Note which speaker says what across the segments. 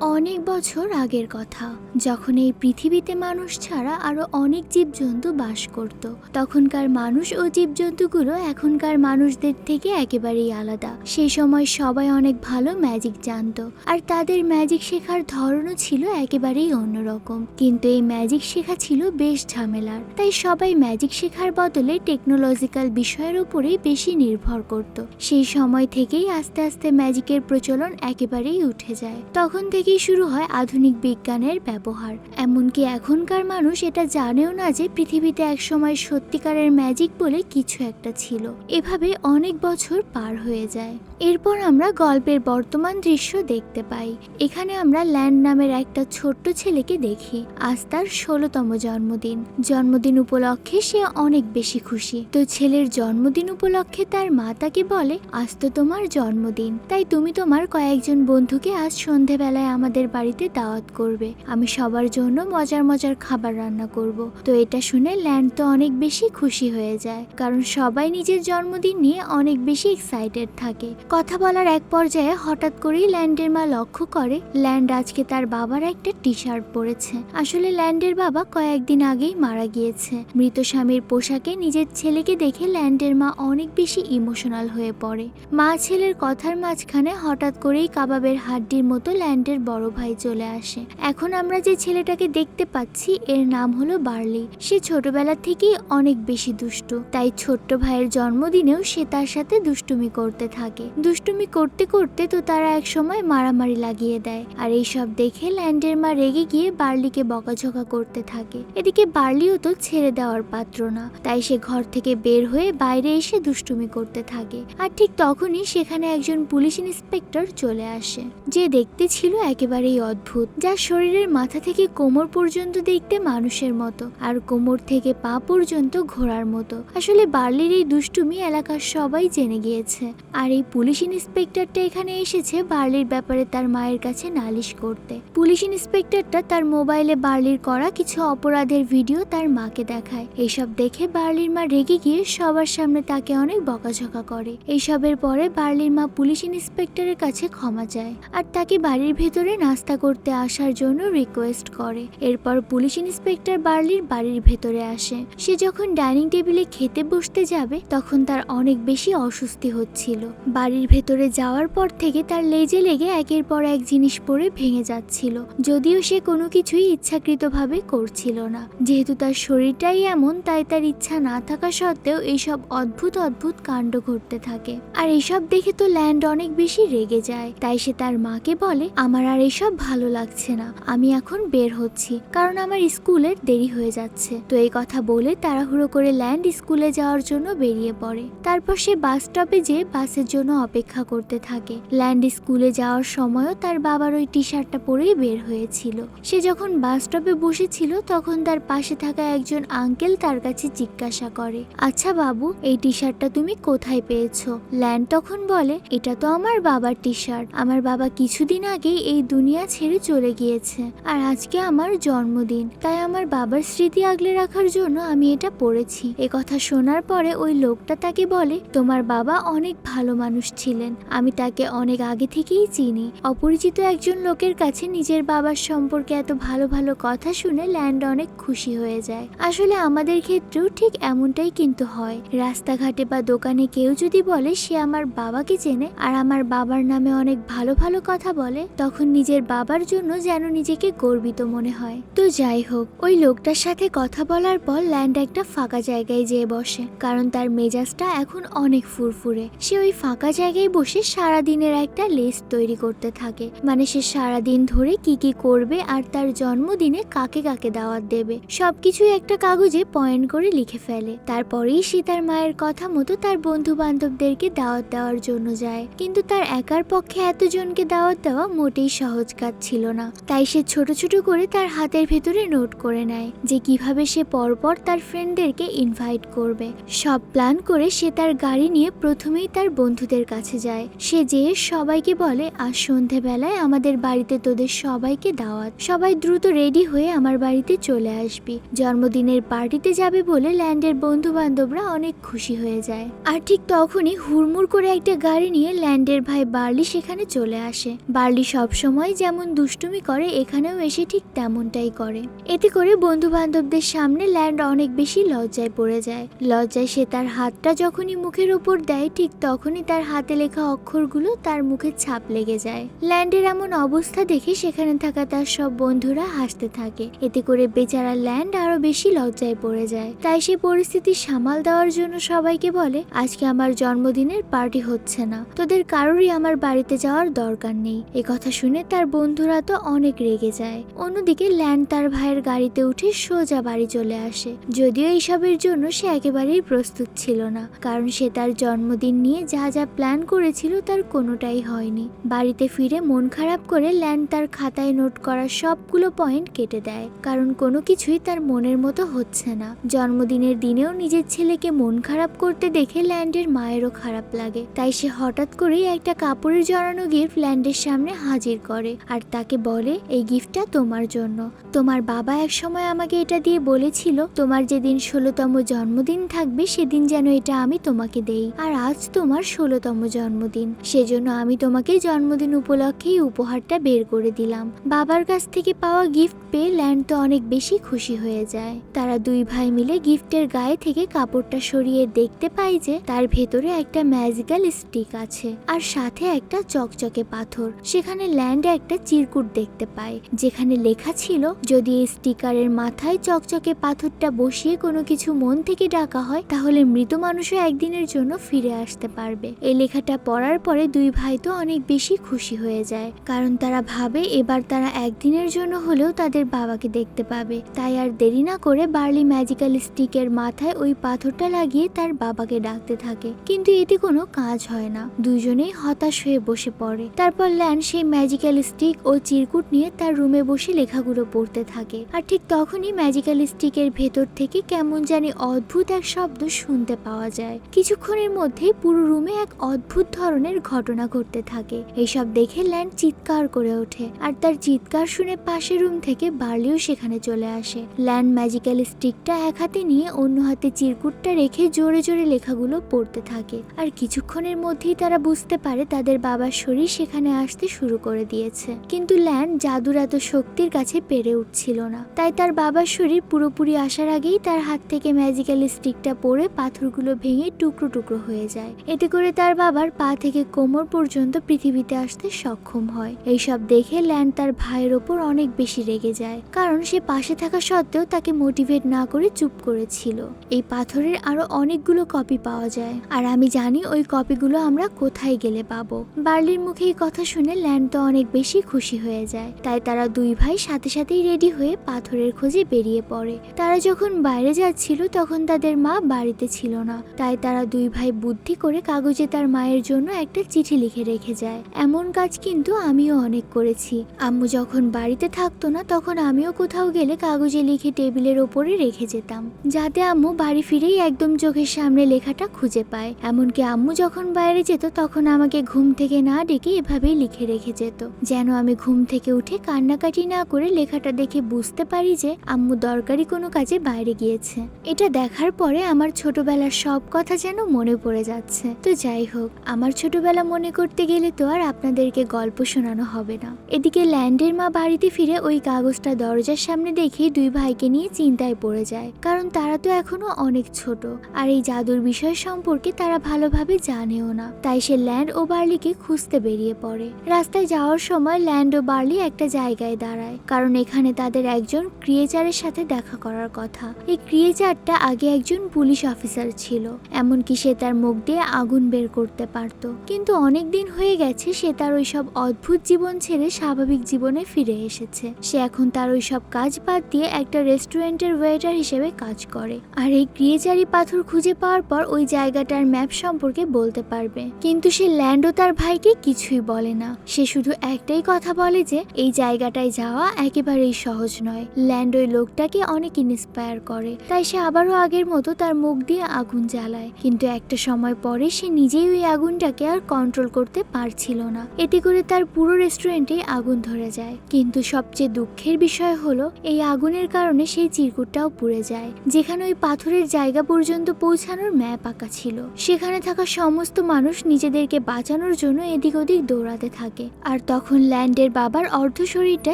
Speaker 1: অনেক বছর আগের কথা। যখন এই পৃথিবীতে মানুষ ছাড়া আরও অনেক জীবজন্তু বাস করত, তখনকার মানুষ ও জীবজন্তুগুলো এখনকার মানুষদের থেকে একেবারেই আলাদা। সেই সময় সবাই অনেক ভালো ম্যাজিক জানতো, আর তাদের ম্যাজিক শেখার ধরনও ছিল একেবারেই অন্যরকম। কিন্তু এই ম্যাজিক শেখা ছিল বেশ ঝামেলার, তাই সবাই ম্যাজিক শেখার বদলে টেকনোলজিক্যাল বিষয়ের উপরেই বেশি নির্ভর করত। সেই সময় থেকেই আস্তে আস্তে ম্যাজিকের প্রচলন একেবারেই উঠে যায়। তখন থেকেই শুরু হয় আধুনিক বিজ্ঞানের ব্যবহার। এমনকি এখনকার মানুষ এটা জানেও না যে পৃথিবীতে একসময় সত্যিকারের ম্যাজিক বলে কিছু একটা ছিল। এভাবে অনেক বছর পার হয়ে যায়। এরপর আমরা গল্পের বর্তমান দৃশ্য দেখতে পাই। এখানে আমরা ল্যান্ড নামের একটা ছোট্ট ছেলেকে দেখি। আজ তার ষোলোতম জন্মদিন। জন্মদিন উপলক্ষে সে অনেক বেশি খুশি। তো ছেলের জন্মদিন উপলক্ষে তার মা তাকে বলে, আজ তো তোমার জন্মদিন। তাই তুমি তোমার কয়েকজন বন্ধুকে আজ সন্ধেবেলায় আমাদের বাড়িতে দাওয়াত করবে। আমি সবার জন্য মজার মজার খাবার রান্না করব। তো এটা শুনে ল্যান্ড তো অনেক বেশি খুশি হয়ে যায়। কারণ সবাই নিজের জন্মদিন নিয়ে অনেক বেশি এক্সাইটেড থাকে। কথা বলার এক পর্যায়ে হঠাৎ করেই ল্যান্ডের মা লক্ষ্য করে, ল্যান্ড আজকে তার বাবার একটা টি শার্ট পরেছে। আসলে ল্যান্ডের বাবা কয়েকদিন আগেই মারা গিয়েছে। মৃত স্বামীর পোশাকে নিজের ছেলেকে দেখে ল্যান্ডের মা অনেক বেশি ইমোশনাল হয়ে পড়ে। মা ছেলের কথার মাঝখানে হঠাৎ করেই কাবাবের হাড্ডির মতো ল্যান্ডের বড় ভাই চলে আসে। এখন আমরা যে ছেলেটাকে দেখতে পাচ্ছি, এর নাম হলো বার্লি। সে ছোটবেলা থেকেই অনেক বেশি দুষ্টু। তাই ছোট্ট ভাইয়ের জন্মদিনেও সে তার সাথে দুষ্টুমি করতে থাকে। দুষ্টুমি করতে করতে তো তারা এক সময় মারামারি লাগিয়ে দেয়। আর এইসব দেখে ল্যান্ডের মা রেগে গিয়ে বার্লিকে বকাঝকা করতে থাকে। এদিকে বার্লিও তো ছেড়ে দেওয়ার পাত্র না। তাই সে ঘর থেকে বের হয়ে বাইরে এসে দুষ্টুমি করতে থাকে। আর ঠিক তখনই সেখানে একজন পুলিশ ইন্সপেক্টর চলে আসে। যে দেখতে ছিল একেবারেই অদ্ভুত যার শরীরের মাথা থেকে কোমর পর্যন্ত দেখতে মানুষের মতো, আর কোমর থেকে পা পর্যন্ত ঘোড়ার মতো। আসলে বার্লির এই দুষ্টুমি এলাকার সবাই জেনে গিয়েছে। আর এই পুলিশ ইন্সপেক্টরটা এখানে এসেছে বার্লির ব্যাপারে তার মায়ের কাছে নালিশ করতে। পুলিশ ইন্সপেক্টরটা তার মোবাইলে বার্লির করা কিছু অপরাধের ভিডিও তার মাকে দেখায়। এইসব দেখে বার্লির মা রেগে গিয়ে সবার সামনে তাকে অনেক বকাঝকা করে। এইসবের পরে বার্লির মা পুলিশ ইন্সপেক্টরের কাছে ক্ষমা চায় আর তাকে বাড়ির ভেতরে নাস্তা করতে আসার জন্য রিকোয়েস্ট করে। এরপর পুলিশ ইন্সপেক্টর বার্লির বাড়ির ভেতরে আসে। সে যখন ডাইনিং টেবিলে খেতে বসতে যাবে, তখন তার অনেক বেশি অস্বস্তি হচ্ছিল। বাড়ির ভেতরে যাওয়ার পর থেকে তার লেজে লেগে একের পর এক জিনিস পরে ভেঙে যাচ্ছিল। যদিও সে কোনো কিছুই ইচ্ছাকৃতভাবে করছিল না। যেহেতু তার শরীরটাই এমন, তাই তার ইচ্ছা না থাকা সত্ত্বেও এইসব অদ্ভুত অদ্ভুত কাণ্ড ঘটতে থাকে। আর এইসব দেখে তো ল্যান্ড অনেক বেশি রেগে যায়। তাই সে তার মাকে বলে, আমার আর এইসব ভালো লাগছে না। আমি এখন বের হচ্ছি। কারণ আমার স্কুলের দেরি হয়ে যাচ্ছে। তো এই কথা বলে তাড়াহুড়ো করে ল্যান্ড স্কুলে যাওয়ার জন্য বেরিয়ে পড়ে। তারপর সে বাস স্টপে যেয়ে বাসের জন্য অপেক্ষা করতে থাকে। ল্যান্ড স্কুলে যাওয়ার সময়ও তার বাবার ওই টি শার্টটা পরেই বের হয়েছিল। সে যখন বাস স্টপে বসেছিল, তখন তার পাশে থাকা একজন আঙ্কেল তার কাছে জিজ্ঞাসা করে আচ্ছা বাবু, এই টি শার্টটা তুমি কোথায় পেয়েছ? ল্যান্ড তখন বলে, এটা তো আমার বাবার টি শার্ট আমার বাবা কিছুদিন আগেই এই দুনিয়া ছেড়ে চলে গিয়েছে আর আজকে আমার জন্মদিন। তাই আমার বাবার স্মৃতি আগলে রাখার জন্য আমি এটা পড়েছি এ কথা শোনার পরে ওই লোকটা তাকে বলে, তোমার বাবা অনেক ভালো মানুষ ছিলেন। আমি তাকে অনেক আগে থেকেই চিনি। অপরিচিত একজন লোকের কাছে নিজের বাবার সম্পর্কে এত ভালো ভালো কথা শুনে ল্যান্ড অনেক খুশি হয়ে যায়। আসলে আমাদের ক্ষেত্রেও ঠিক এমনটাই কিন্তু হয়। রাস্তাঘাটে বা দোকানে কেউ যদি বলে, সে আমার বাবাকে চেনে আর আমার বাবার নামে অনেক ভালো ভালো কথা বলে, তখন নিজের বাবার জন্য যেন নিজেকে গর্বিত মনে হয়। তো যাই হোক, ওই লোকটার সাথে কথা বলার পর ল্যান্ড একটা ফাঁকা জায়গায় যেয়ে বসে। কারণ তার মেজাজটা এখন অনেক ফুরফুরে। সে ওই ফাঁকা জায়গায় বসে সারা দিনের একটা লিস্ট তৈরি করতে থাকে। মানে সে সারা দিন ধরে কি কি করবে আর তার জন্মদিনে কাকে কাকে দাওয়াত দেবে, সবকিছুই একটা কাগজে পয়েন্ট করে লিখে ফেলে। তারপরেই সে তার মায়ের কথা মতো তার বন্ধু বান্ধবদেরকে দাওয়াত দেওয়ার জন্য যায়। কিন্তু তার একার পক্ষে এতজনকে দাওয়াত দেওয়া মোটেই সহজ কাজ ছিল না। তাই সে ছোট ছোট করে তার হাতের ভেতরে নোট করে নেয় যে কীভাবে সে পরপর তার ফ্রেন্ডদেরকে ইনভাইট করবে। সব প্ল্যান করে সে তার গাড়ি নিয়ে প্রথমেই তার বন্ধুদের কাছে যায়। সে যেয়ে সবাইকে বলে, আজ সন্ধেবেলায় আমাদের বাড়িতে তোদের সবাইকে দাওয়াত। সবাই দ্রুত রেডি হয়ে আমার বাড়িতে চলে আসবি। জন্মদিনের পার্টিতে যাবে বলে ল্যান্ডের বন্ধু বান্ধবরা অনেক খুশি হয়ে যায়। আর ঠিক তখনই হুড়মুড় করে একটা গাড়ি নিয়ে ল্যান্ডের ভাই বার্লি সেখানে চলে আসে। বার্লি সব সময় যেমন দুষ্টুমি করে, এখানেও এসে ঠিক তেমনটাই করে। এতে করে বন্ধু বান্ধবদের সামনে ল্যান্ড অনেক বেশি লজ্জায় পড়ে যায়। লজ্জায় সে তার হাতটা যখনই মুখের ওপর দেয়, ঠিক তখনই তার হাতে লেখা অক্ষরগুলো তার মুখে ছাপ লেগে যায়। ল্যান্ডের এমন অবস্থা দেখে সেখানে থাকা তার সব বন্ধুরা হাসতে থাকে। এতে করে বেচারা ল্যান্ড আরও বেশি লজ্জায় পড়ে যায়। তাই সে পরিস্থিতি সামাল দেওয়ার জন্য সবাইকে বলে, আজকে আমার জন্মদিনের পার্টি হচ্ছে না। তোদের কারোরই আমার বাড়িতে যাওয়ার দরকার নেই। এ কথা শুনে তার বন্ধুরা তো অনেক রেগে যায়। অন্যদিকে ল্যান্ড তার ভাইয়ের গাড়িতে উঠে সোজা বাড়ি চলে আসে। যদিও এইসবের জন্য সে একেবারেই প্রস্তুত ছিল না, কারণ সে তার জন্মদিন নিয়ে যা যা প্ল্যান করেছিল তার কোনোটাই হয়নি। বাড়িতে ফিরে মন খারাপ করে ল্যান্ড তার খাতায় নোট করা সবগুলো পয়েন্ট কেটে দেয়। কারণ কোনো কিছুই তার মনের মতো হচ্ছে না। জন্মদিনের দিনেও নিজের ছেলেকে মন খারাপ করতে দেখে ল্যান্ডের মায়েরও খারাপ লাগে। তাই সে হঠাৎ করেই একটা কাপড়ের জড়ানো গিফট ল্যান্ডের সামনে হাজির করে আর তাকে বলে, এই গিফটটা তোমার জন্য। তোমার বাবা এক সময় আমাকে এটা দিয়ে বলেছিল, তোমার যেদিন ষোলোতম জন্মদিন থাকবে, সেদিন যেন এটা আমি তোমাকে দেই। আর আজ তোমার ষোলোতম জন্মদিন সেজন্য আমি তোমাকে জন্মদিন উপলক্ষে উপহারটা বের করে দিলাম। বাবার কাছ থেকে পাওয়া গিফট পেয়ে ল্যান্ড তো অনেক বেশি খুশি হয়ে যায়। তারা দুই ভাই মিলে গিফটের গায়ে থেকে কাপড়টা সরিয়ে দেখতে পায় যে তার ভেতরে একটা ম্যাজিক্যাল স্টিক আছে আর সাথে একটা চকচকে পাথর। সেখানে ল্যান্ডে একটা চিরকুট দেখতে পায়, যেখানে লেখা ছিল, যদি এই স্টিকারের মাথায় চকচকে পাথরটা বসিয়ে কোনো কিছু মন থেকে ডাকা হয়, তাহলে মৃত মানুষও একদিনের জন্য ফিরে আসতে পারবে। এই লেখাটা পড়ার পরে দুই ভাই তো অনেক বেশি খুশি হয়ে যায়। কারণ তারা ভাবে এবার তারা একদিনের জন্য হলেও তাদের বাবাকে দেখতে পাবে। তাই আর দেরি না করে বার্লি ম্যাজিক্যাল স্টিকের মাথায় ওই পাথরটা লাগিয়ে তার বাবাকে ডাকতে থাকে। কিন্তু এতে কোনো কাজ হয় না। দুজনেই হতাশ হয়ে বসে পড়ে। তারপর ল্যান্ড সেই ম্যাজিক্যাল স্টিক ও চিরকুট নিয়ে তার রুমে বসে লেখাগুলো পড়তে থাকে। আর ঠিক তখনই ম্যাজিক্যাল স্টিকের ভেতর থেকে কেমন জানি অদ্ভুত এক শব্দ শুনতে পাওয়া যায়। কিছুক্ষণের মধ্যেই পুরো রুমে এক অদ্ভুত ধরনের ঘটনা ঘটতে থাকে। এইসব দেখে ল্যান্ড চিৎকার করে ওঠে আর তার চিৎকার শুনে পাশের রুম থেকে বার্লিও সেখানে চলে আসে। ল্যান্ড ম্যাজিক্যাল স্টিকটা এক হাতে নিয়ে অন্য হাতে চিরকুটটা রেখে জোরে জোরে লেখাগুলো পড়তে থাকে। আর কিছুক্ষণের মধ্যেই তারা বুঝতে পারে তাদের বাবার শরীর সেখানে আসতে শুরু করে দিয়েছে। কিন্তু ল্যান্ড জাদুর এত শক্তির কাছে পেরে উঠছিল না। তাই তার বাবার শরীর পুরোপুরি আসার আগেই তার হাত থেকে ম্যাজিক্যাল স্টিকটা পড়ে পাথরগুলো ভেঙে টুকরো টুকরো হয়ে যায়। এতে করে তার বাবার পা থেকে কোমর পর্যন্ত পৃথিবীতে আসতে সক্ষম হয়। এইসব দেখে ল্যান্ড তার ভাইয়ের ওপর অনেক বেশি রেগে যায়, কারণ সে পাশে থাকা সত্ত্বেও তাকে মোটিভেট না করে চুপ করেছিল। এই পাথরের আরও অনেকগুলো কপি পাওয়া যায়, আর আমি জানি ওই কপিগুলো আমরা কোথায় গেলে পাবো। বার্লির মুখে এই কথা শুনে ল্যান্ড তো অনেক বেশি খুশি হয়ে যায়, তাই তারা দুই ভাই সাথে সাথেই রেডি হয়ে পাথরের খোঁজে বেরিয়ে পড়ে। তারা যখন বাইরে যাচ্ছিল তখন তাদের মা বাড়িতে ছিল না, তাই তারা দুই ভাই বুদ্ধি করে কাগজে তার মায়ের জন্য একটা চিঠি লিখে রেখে যায়। এমন কাজ কিন্তু আমিও অনেক করেছি। আম্মু যখন বাড়িতে থাকতো না, তখন আমিও কোথাও গেলে কাগজে লিখে টেবিলের ওপরে রেখে যেতাম। যাতে আম্মু বাড়ি ফিরেই একদম চোখের সামনে লেখাটা খুঁজে পায়। এমনকি আম্মু যখন বাইরে যেত, তখন আমাকে ঘুম থেকে না ডেকে এভাবেই লিখে রেখে যেত। যেন আমি ঘুম থেকে উঠে কান্নাকাটি না করে লেখাটা দেখে বুঝতে পারি যে আম্মু দরকারি কোনো কাজে বাইরে গিয়েছে। এটা দেখার পরে আমার ছোটবেলার সব কথা যেন মনে পড়ে যাচ্ছে। তো যাই হোক আমার ছোটবেলা মনে করতে গেলে তো আর আপনাদেরকে গল্প শোনানো হবে না। এদিকে ল্যান্ডের মা বাড়িতে ফিরে ওই কাগজটা দরজার সামনে দেখে দুই ভাইকে নিয়ে চিন্তায় পড়ে যায়। কারণ তারা তো এখনও অনেক ছোট, আর এই জাদুর বিষয় সম্পর্কে তারা ভালোভাবে জানেও না। তাই সে ল্যান্ড ও বার্লিকে খুঁজতে বেরিয়ে পড়ে। রাস্তায় যাওয়ার সময় ল্যান্ড ও বার্লি একটা জায়গায় দাঁড়ায়, কারণ এখানে তাদের একজন ক্রিয়েচারের সাথে দেখা করার কথা। এই ক্রিয়েচারটা আগে একজন পুলিশ অফিসার ছিল, এমনকি সে তার মুখ দিয়ে আগুন বের করতে। পারত। কিন্তু অনেক দিন হয়ে গেছে সে তার ওইসব অদ্ভুত জীবন ছেড়ে স্বাভাবিক জীবনে ফিরে এসেছে। সে এখন তার ওইসব কাজ বাদ দিয়ে একটা রেস্টুরেন্টের ওয়েটার হিসেবে কাজ করে। আর এই ক্রিয়েচারি পাথর খুঁজে পাওয়ার পর ওই জায়গাটার ম্যাপ সম্পর্কে বলতে পারবে। কিন্তু সে ল্যান্ড ও তার ভাইকে কিছুই বলে না। সে শুধু একটাই কথা বলে যে, এই জায়গাটায় যাওয়া একেবারেই সহজ নয়। ল্যান্ড ওই লোকটাকে অনেক ইন্সপায়ার করে। তাই সে আবারও আগের মতো তার মুখ দিয়ে আগুন জ্বালায়। কিন্তু একটা সময় পরে সে নিজেই ওই ওই আগুনটাকে আর কন্ট্রোল করতে পারছিল না। এতে করে তার পুরো রেস্টুরেন্টে আগুন ধরে যায়। কিন্তু সবচেয়ে দুঃখের বিষয় হলো, এই আগুনের কারণে সেই চিরকুটটাও পুড়ে যায়, যেখানে ওই পাথরের জায়গা পর্যন্ত পৌঁছানোর ম্যাপ আঁকা ছিল। সেখানে থাকা সমস্ত মানুষ নিজেদেরকে বাঁচানোর জন্য এদিক ওদিক দৌড়াতে থাকে। আর তখন ল্যান্ডের বাবার অর্ধ শরীরটা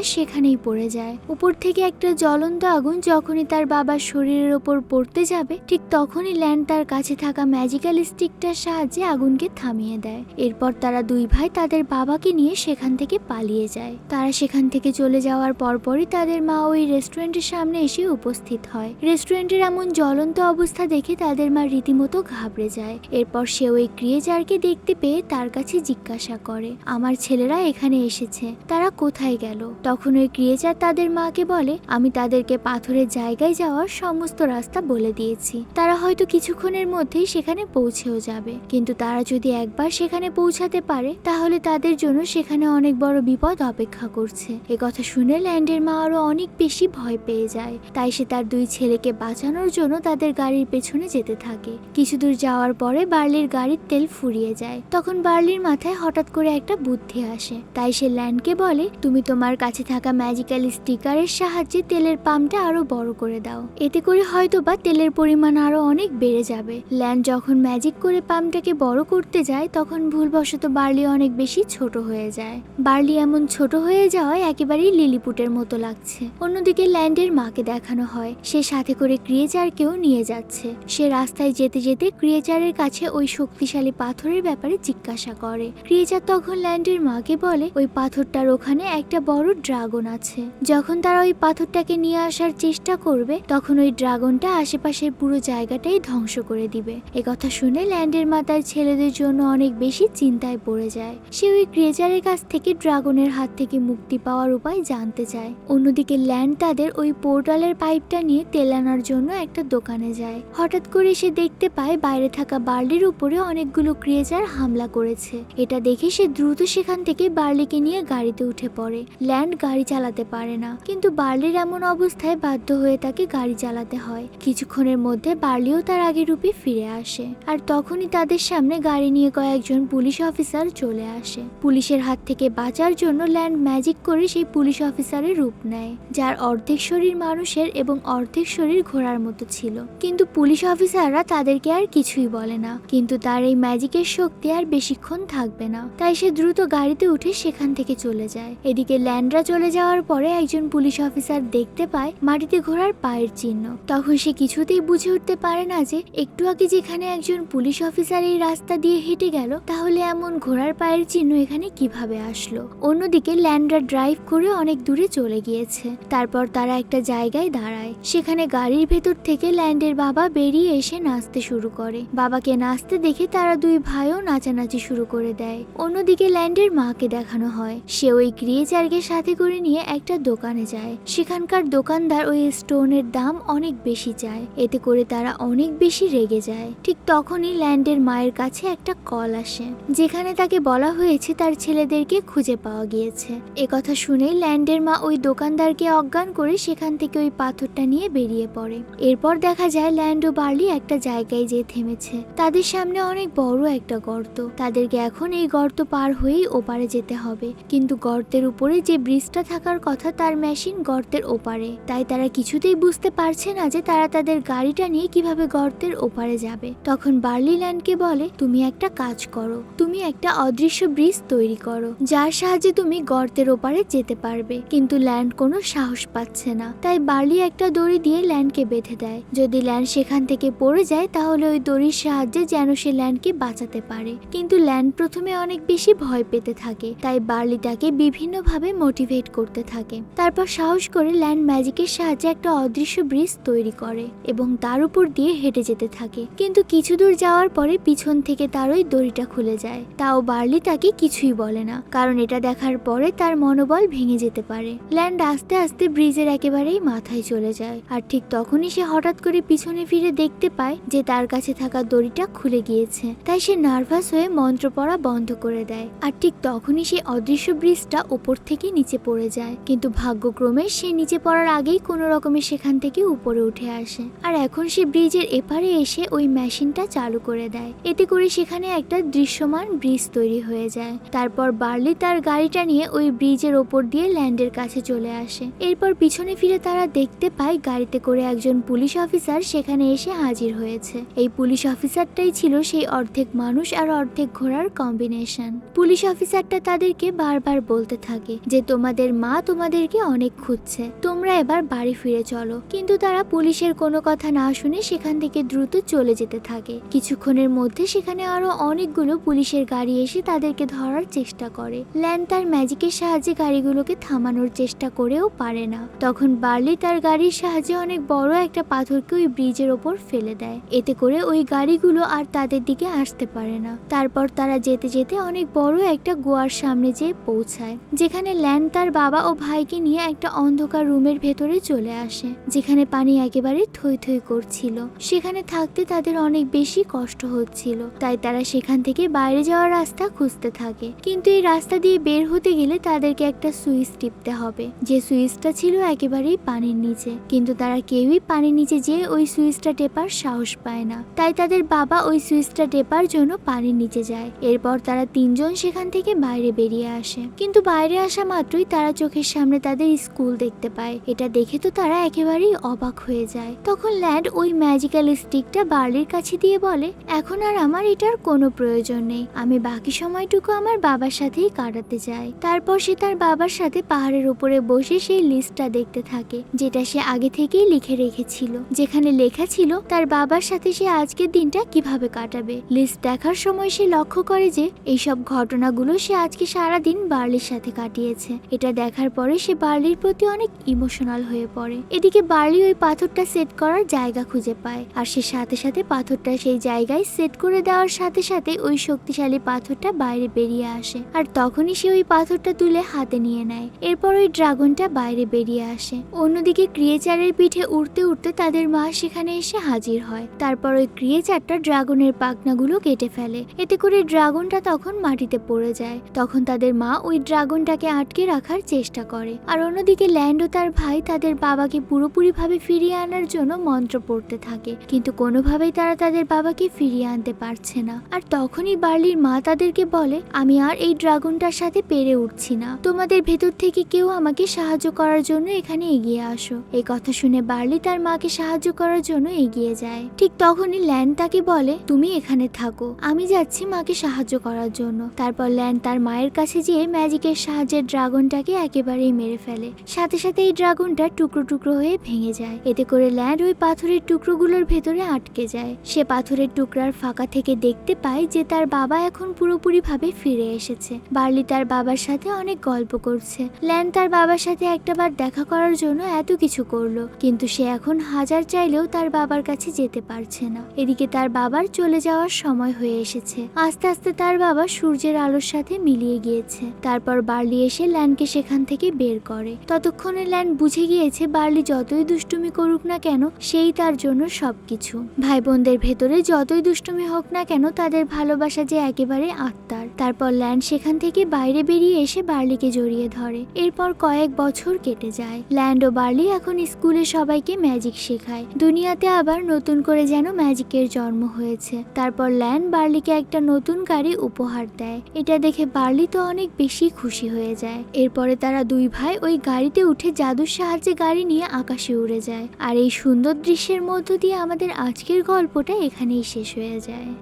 Speaker 1: সেখানেই পড়ে যায়। উপর থেকে একটা জ্বলন্ত আগুন যখনই তার বাবার শরীরের ওপর পড়তে যাবে, ঠিক তখনই ল্যান্ড তার কাছে থাকা ম্যাজিক্যাল স্টিকটার সাহায্যে আগুনকে থামিয়ে দেয়। এরপর তারা দুই ভাই তাদের বাবাকে নিয়ে সেখান থেকে পালিয়ে যায়। তারা সেখান থেকে চলে যাওয়ার পরপরই তাদের মা ওই রেস্টুরেন্টের সামনে এসে উপস্থিত হয়। রেস্টুরেন্টের এমন জ্বলন্ত অবস্থা দেখে তাদের মা রীতিমতো ঘাবড়ে যায়। এরপর সে ওই ক্রিয়েচারকে দেখতে পেয়ে তার কাছে জিজ্ঞাসা করে, আমার ছেলেরা এখানে এসেছে, তারা কোথায় গেল? তখন ওই ক্রিয়েচার তাদের মাকে বলে, আমি তাদেরকে পাথরের জায়গায় যাওয়ার সমস্ত রাস্তা বলে দিয়েছি। তারা হয়তো কিছুক্ষণের মধ্যেই সেখানে পৌঁছেও যাবে। কিন্তু তারা যদি একবার সেখানে পৌঁছাতে পারে, তাহলে তাদের জন্য সেখানে অনেক বড় বিপদ অপেক্ষা করছে। এ কথা শুনে ল্যান্ডের মা আরও অনেক বেশি ভয় পেয়ে যায়। তাই সে তার দুই ছেলেকে বাঁচানোর জন্য তাদের গাড়ির পেছনে যেতে থাকে। কিছু দূর যাওয়ার পরে বার্লির গাড়ির তেল ফুরিয়ে যায়। তখন বার্লির মাথায় হঠাৎ করে একটা বুদ্ধি আসে। তাই সে ল্যান্ডকে বলে, তুমি তোমার কাছে থাকা ম্যাজিক্যাল স্টিকারের সাহায্যে তেলের পাম্পটা আরও বড় করে দাও। এতে করে হয়তো বা তেলের পরিমাণ আরও অনেক বেড়ে যাবে। ল্যান্ড যখন ম্যাজিক করে পাম্পটাকে বড় করতে যায়, তখন ভুলবশত বার্লি অনেক বেশি ছোট হয়ে যায়। বার্লি এমন ছোট হয়ে যাওয়ায় একেবারেই লিলিপুটের মতো লাগছে। অন্যদিকে ল্যান্ডের মাকে দেখানো হয়। সে সাথে করে ক্রিয়েচারকেও নিয়ে যাচ্ছে। সে রাস্তায় যেতে যেতে ক্রিয়েচারের কাছে ওই শক্তিশালী পাথরের ব্যাপারে জিজ্ঞাসা করে। ক্রিয়েচার তখন ল্যান্ডের মাকে বলে, ওই পাথরটার ওখানে একটা বড় ড্রাগন আছে। যখন তারা ওই পাথরটাকে নিয়ে আসার চেষ্টা করবে, তখন ওই ড্রাগনটা আশেপাশের পুরো জায়গাটাই ধ্বংস করে দিবে। কথা শুনে ল্যান্ডের মা তার ছেলেদের জন্য অনেক বেশি চিন্তায় পড়ে যায়। সে ওই ক্রিয়েচারের কাছ থেকে ড্রাগনের হাত থেকে মুক্তি পাওয়ার উপায় জানতে চায়। অন্যদিকে ল্যান্ড তাদের ওই পোর্টালের পাইপটা নিয়ে তেল আনার জন্য একটা দোকানে যায়। হঠাৎ করে সে দেখতে পায় বাইরে থাকা বার্লির উপরে অনেকগুলো ক্রিয়েচার হামলা করেছে। এটা দেখে সে দ্রুত সেখান থেকে বার্লিকে নিয়ে গাড়িতে উঠে পড়ে। ল্যান্ড গাড়ি চালাতে পারে না, কিন্তু বার্লির এমন অবস্থায় বাধ্য হয়ে তাকে গাড়ি চালাতে হয়। কিছুক্ষণের মধ্যে বার্লিও তার আগের রূপে ফিরে আসে, আর তখনই তাদের সামনে গাড়ি নিয়ে কয়েকজন পুলিশ অফিসার চলে আসে। পুলিশের হাত থেকে বাঁচার জন্য ল্যান্ড ম্যাজিক করে সেই পুলিশ অফিসারের রূপ নেয়, যার অর্ধেক শরীর মানুষের এবং অর্ধেক শরীর ঘোড়ার মতো ছিল। কিন্তু পুলিশ অফিসাররা তাদেরকে আর কিছুই বলে না। কিন্তু তার এই ম্যাজিকের শক্তি আর বেশিক্ষণ থাকবে না। তাই সে দ্রুত গাড়িতে উঠে সেখান থেকে চলে যায়। এদিকে ল্যান্ডরা চলে যাওয়ার পরে একজন পুলিশ অফিসার দেখতে পায় মাটিতে ঘোড়ার পায়ের চিহ্ন। তখন সে কিছুতেই বুঝে উঠতে পারে না যে, একটু আগে যেখানে একজন পুলিশ অফিসার এই রাস্তা দিয়ে হেঁটে গেল, তাহলে এমন ঘোড়ার পায়ের চিহ্ন এখানে কীভাবে আসলো? অন্যদিকে ল্যান্ডার ড্রাইভ করে অনেক দূরে চলে গিয়েছে। তারপর তারা একটা জায়গায় দাঁড়ায়। সেখানে গাড়ির ভেতর থেকে ল্যান্ডের বাবা বেরিয়ে এসে নাচতে শুরু করে। বাবাকে নাচতে দেখে তারা দুই ভাইও নাচানাচি শুরু করে দেয়। অন্যদিকে ল্যান্ডের মাকে দেখানো হয়। সে ওই ক্রিয়েচারকে সাথে করে নিয়ে একটা দোকানে যায়। সেখানকার দোকানদার ওই স্টোনের দাম অনেক বেশি চায়। এতে করে তারা অনেক বেশি রেগে যায়। ঠিক তখনই ল্যান্ডের মায়ের কাছে একটা কল আসে, যেখানে তাকে বলা হয়েছে তার ছেলেদেরকে খুঁজে পাওয়া গিয়েছে। কথা শুনে ল্যান্ডের মা ওই দোকানদারকে অজ্ঞান করে সেখান থেকে ওই পাথরটা নিয়ে বেরিয়ে পড়ে। এরপর দেখা যায় ল্যান্ড ও বার্লি একটা জায়গায় যেয়ে থেমেছে। তাদের সামনে অনেক বড় একটা গর্ত। তাদেরকে এখন এই গর্ত পার হয়েই ওপারে যেতে হবে। কিন্তু গর্তের উপরে যে ব্রিজটা থাকার কথা তার মেশিন গর্তের ওপারে। তাই তারা কিছুতেই বুঝতে পারছে না যে তারা তাদের গাড়িটা নিয়ে কীভাবে গর্তের ওপারে যাবে। তখন বার্লি ল্যান্ডকে বলে, তুমি একটা কাজ করো। তুমি একটা অদৃশ্য ব্রিজ তৈরি করো, যার সাহায্যে তুমি গর্তের ওপারে যেতে পারবে। কিন্তু ল্যান্ড কোনো সাহস পাচ্ছে না। তাই বার্লি একটা দড়ি দিয়ে ল্যান্ডকে বেঁধে দেয়। যদি ল্যান্ড সেখান থেকে পড়ে যায়, তাহলে ওই দড়ির সাহায্যে যেন সে ল্যান্ডকে বাঁচাতে পারে। কিন্তু ল্যান্ড প্রথমে অনেক বেশি ভয় পেতে থাকে। তাই বার্লি তাকে বিভিন্নভাবে মোটিভেট করতে থাকে। তারপর সাহস করে ল্যান্ড ম্যাজিকের সাহায্যে একটা অদৃশ্য ব্রিজ তৈরি করে এবং তার উপর দিয়ে হেঁটে যেতে থাকে। কিন্তু কিছু দূর যাওয়ার পরে পিছন থেকে তার ওই দড়িটা খুলে যায়। তাও বার্লি তাকে কিছুই বলে না, কারণ এটা দেখার পরে তার মনোবল ভেঙে যেতে পারে। ল্যান্ড আস্তে আস্তে ব্রিজের একেবারেই মাথায় চলে যায়, আর ঠিক তখনই সে হঠাৎ করে পিছনে ফিরে দেখতে পায় যে তার কাছে থাকা দড়িটা খুলে গিয়েছে। তাই সে নার্ভাস হয়ে মন্ত্র পড়া বন্ধ করে দেয়, আর ঠিক তখনই সে অদৃশ্য ব্রিজটা ওপর থেকে নিচে পড়ে যায়। কিন্তু ভাগ্যক্রমে সে নিচে পড়ার আগেই কোনো রকমে সেখান থেকে উপরে উঠে আসে, আর এখন সে ব্রিজের এপারে এসে ওই মেশিনটা চালু করে দেয়। এতে করে সেখানে একটা দৃশ্যমান ব্রিজ তৈরি হয়ে যায়। তারপর বার্লি তার গাড়িটা নিয়ে ওই ব্রিজের ওপর দিয়ে ল্যান্ডের কাছে চলে আসে। এরপর পিছনে ফিরে তারা দেখতে পায় গাড়িতে করে একজন পুলিশ অফিসার সেখানে এসে হাজির হয়েছে। এই পুলিশ অফিসারটাই ছিল সেই অর্ধেক মানুষ আর অর্ধেক ঘোড়ার কম্বিনেশন। পুলিশ অফিসারটা তাদেরকে বারবার বলতে থাকে যে, তোমাদের মা তোমাদেরকে অনেক খুঁজছে। তোমরা এবার বাড়ি ফিরে চলো। কিন্তু তারা পুলিশের কোনো কথা না শুনে সেখান থেকে দ্রুত চলে যেতে থাকে। কিছুক্ষণের মধ্যে সেখানে আরও অনেকগুলো পুলিশের গাড়ি এসে তাদেরকে ধরার চেষ্টা করে। ল্যান তার ম্যাজিকের সাহায্যে গাড়িগুলোকে থামানোর চেষ্টা করেও পারে না। তখন বার্লি তার গাড়ির সাহায্যে অনেক বড় একটা পাথরকে ওই ব্রিজের ওপর ফেলে দেয়। এতে করে ওই গাড়িগুলো আর তাদের দিকে আসতে পারে না। তারপর তারা যেতে যেতে অনেক বড় একটা গোয়ার সামনে যেয়ে পৌঁছায়, যেখানে ল্যান তার বাবা ও ভাইকে নিয়ে একটা অন্ধকার রুমের ভেতরে চলে আসে, যেখানে পানি একেবারে থই থই করছিল। সেখানে থাকতে তাদের অনেক বেশি কষ্ট হচ্ছিল, তাই তারা সেখান থেকে বাইরে যাওয়ার রাস্তা খুঁজতে থাকে। কিন্তু এই রাস্তা দিয়ে বের হতে গেলে তাদেরকে একটা সুইচ টিপতে হবে। যে সুইচটা ছিল একেবারেই পানির নিচে। কিন্তু তারা কেউই পানির নিচে যেয়ে ওই সুইচটা টেপার সাহস পায় না। তাই তাদের বাবা ওই সুইচটা টেপার জন্য পানির নিচে যায়। এরপর তারা তিনজন সেখান থেকে বাইরে বেরিয়ে আসে। কিন্তু বাইরে আসা মাত্রই তারা চোখের সামনে তাদের স্কুল দেখতে পায়। এটা দেখে তো তারা একেবারেই অবাক হয়ে যায়। তখন ল্যান্ড ওই ম্যাজিক্যাল স্টিকটা বার্লির কাছে দিয়ে বলে, এখন আর আমার এটার কোনো প্রয়োজন নেই। আমি বাকি সময়টুকু আমার বাবার সাথেই কাটাতে চাই। তারপর সে তার বাবার সাথে পাহাড়ের উপরে বসে সেই লিস্টটা দেখতে থাকে, যেটা সে আগে থেকেই লিখে রেখেছিল। যেখানে লেখা ছিল, তার বাবার সাথে সে আজকের দিনটা কীভাবে কাটাবে। লিস্ট দেখার সময় সে লক্ষ্য করে যে, এইসব ঘটনাগুলো সে আজকে সারা দিন বার্লির সাথে কাটিয়েছে। এটা দেখার পরে সে বার্লির প্রতি অনেক ইমোশনাল হয়ে পড়ে। এদিকে বার্লি ওই পাথরটা সেট করার জায়গা খুঁজে পায়, আর সে সাথে সাথে পাথরটা সেই জায়গায় সেট করে দেওয়ার সাথে সাথে ওই শক্তিশালী পাথরটা বাইরে বেরিয়ে আসে। আর তখনই সে ওই পাথরটা তুলে হাতে নিয়ে নেয়। এরপর ওই ড্রাগনটা বাইরে বেরিয়ে আসে। অন্যদিকে ক্রিয়েচারের পিঠে উঠতে উঠতে তাদের মা সেখানে এসে হাজির হয়। তারপর ওই ক্রিয়েচারটা ড্রাগনের পাখনাগুলো কেটে ফেলে। এতে করে ড্রাগনটা তখন মাটিতে পড়ে যায়। তখন তাদের মা ওই ড্রাগনটাকে আটকে রাখার চেষ্টা করে। আর অন্যদিকে ল্যান্ড তার ভাই তাদের বাবাকে পুরোপুরিভাবে ফিরিয়ে আনার জন্য মন্ত্র পড়তে থাকে। কিন্তু কোনোভাবেই তারা তাদের বাবাকে ফিরিয়ে আনতে পারছে না। আর তখনই বার্লির মা তাদেরকে বলে, আমি আর এই ড্রাগনটার সাথে পেরে উঠছি না। তোমাদের ভেতর থেকে কেউ আমাকে সাহায্য করার জন্য এখানে এগিয়ে আসো। এই কথা শুনে বার্লি তার মাকে সাহায্য করার জন্য এগিয়ে যায়। ঠিক তখনই ল্যান্ড তাকে বলে, তুমি এখানে থাকো। আমি যাচ্ছি মাকে সাহায্য করার জন্য। তারপর ল্যান্ড তার মায়ের কাছে যেয়ে ম্যাজিকের সাহায্যে ড্রাগনটাকে একেবারেই মেরে ফেলে। সাথে সাথে এই ড্রাগনটা টুকরো টুকরো হয়ে ভেঙে যায়। এতে করে ল্যান্ড ওই পাথরের টুকরোগুলোর ভেতরে আটকে যায়। সে পাথরের টুকরার ফাঁকা থেকে দেখতে পায় যে তার বাবা এখন পুরোপুরি ভাবে ফিরে এসেছে। বার্লি তার বাবার সাথে অনেক গল্প করছে। ল্যান তার বাবার সাথে একটাবার দেখা করার জন্য এত কিছু করল, কিন্তু সে এখন হাজার চাইলেও তার বাবার কাছে যেতে পারছে না। এদিকে তার বাবার চলে যাওয়ার সময় হয়ে এসেছে। আস্তে আস্তে তার বাবা সূর্যের আলোর সাথে মিলিয়ে গিয়েছে। তারপর বার্লি এসে ল্যানকে সেখান থেকে বের করে। ততক্ষণে ল্যান বুঝে গিয়েছে বার্লি যতই দুষ্টুমি করুক না কেন, সেই তার জন্য সবকিছু। ভাই বোনদের ভেতরে যতই দুষ্টুমি হোক না কেন তাদের ভালোবাসা যে একেবারে আত্মার? তারপর ল্যান্ড সেখান থেকে বাইরে বেরিয়ে এসে বার্লিকে জড়িয়ে ধরে। এরপর কয়েক বছর কেটে যায়। ল্যান্ড ও বার্লি এখন স্কুলে সবাইকে ম্যাজিক শেখায়। দুনিয়াতে আবার নতুন করে যেন ম্যাজিকের জন্ম হয়েছে। তারপর ল্যান্ড বার্লিকে একটা নতুন গাড়ি উপহার দেয়। এটা দেখে বার্লি তো অনেক বেশি খুশি হয়ে যায়। এরপরে তারা দুই ভাই ওই গাড়িতে উঠে জাদুর সাহায্যে গাড়ি নিয়ে আকাশে উড়ে যায়। আর এই সুন্দর দৃশ্যের মধ্য দিয়ে আমাদের আজকের গল্পটা এখানেই শেষ হয়ে যায়।